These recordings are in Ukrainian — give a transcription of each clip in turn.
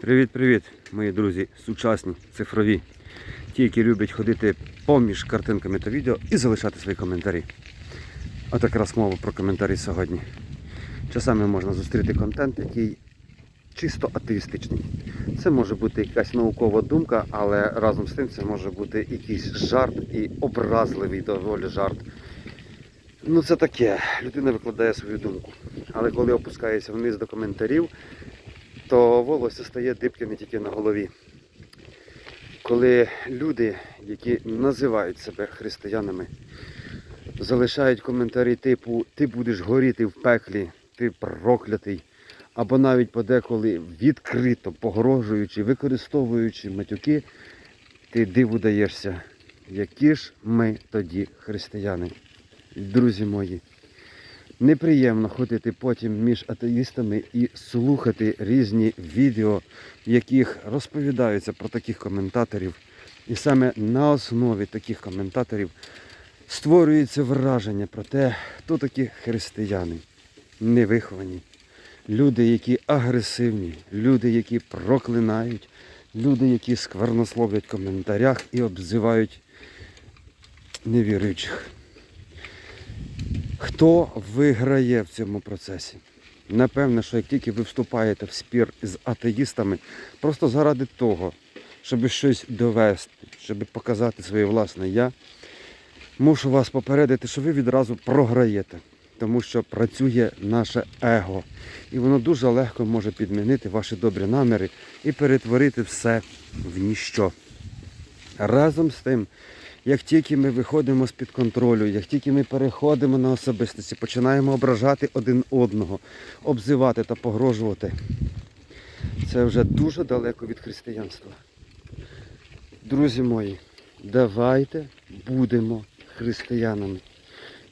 Привіт-привіт, мої друзі, сучасні, цифрові. Ті, які люблять ходити поміж картинками та відео і залишати свої коментарі. От якраз мова про коментарі сьогодні. Часами можна зустріти контент, який чисто атеїстичний. Це може бути якась наукова думка, але разом з тим це може бути якийсь жарт і образливий доволі жарт. Ну це таке, людина викладає свою думку. Але коли опускається вниз до коментарів, то волосся стає дибки не тільки на голові. Коли люди, які називають себе християнами, залишають коментарі типу Ти будеш горіти в пеклі, ти проклятий, або навіть подеколи відкрито погрожуючи, використовуючи матюки, ти диву даєшся, які ж ми тоді християни. Друзі мої, неприємно ходити потім між атеїстами і слухати різні відео, в яких розповідаються про таких коментаторів. І саме на основі таких коментаторів створюється враження про те, хто такі християни, невиховані, люди, які агресивні, люди, які проклинають, люди, які сквернословлять в коментарях і обзивають невіруючих. Хто виграє в цьому процесі? Напевно, що як тільки ви вступаєте в спір з атеїстами, просто заради того, щоб щось довести, щоб показати своє власне я, мушу вас попередити, що ви відразу програєте, тому що працює наше его. І воно дуже легко може підмінити ваші добрі наміри і перетворити все в ніщо. Разом з тим, як тільки ми виходимо з-під контролю, як тільки ми переходимо на особистості, починаємо ображати один одного, обзивати та погрожувати, це вже дуже далеко від християнства. Друзі мої, давайте будемо християнами.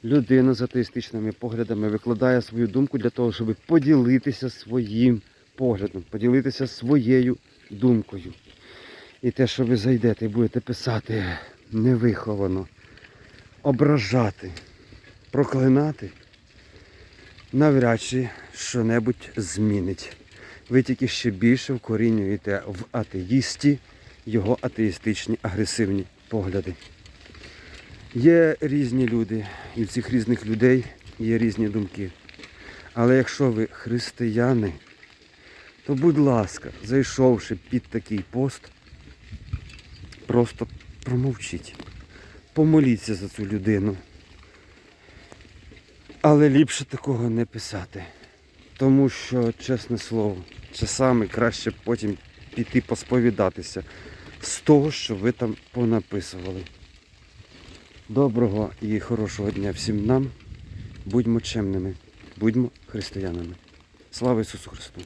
Людина з атеїстичними поглядами викладає свою думку для того, щоб поділитися своїм поглядом, поділитися своєю думкою. І те, що ви зайдете і будете писати невиховано, ображати, проклинати, навряд чи що-небудь змінить. Ви тільки ще більше вкорінюєте в атеїсті його атеїстичні агресивні погляди. Є різні люди, і в цих різних людей є різні думки. Але якщо ви християни, то будь ласка, зайшовши під такий пост, просто промовчіть. Помоліться за цю людину. Але ліпше такого не писати. Тому що, чесне слово, часами краще потім піти посповідатися з того, що ви там понаписували. Доброго і хорошого дня всім нам. Будьмо чемними, будьмо християнами. Слава Ісусу Христу!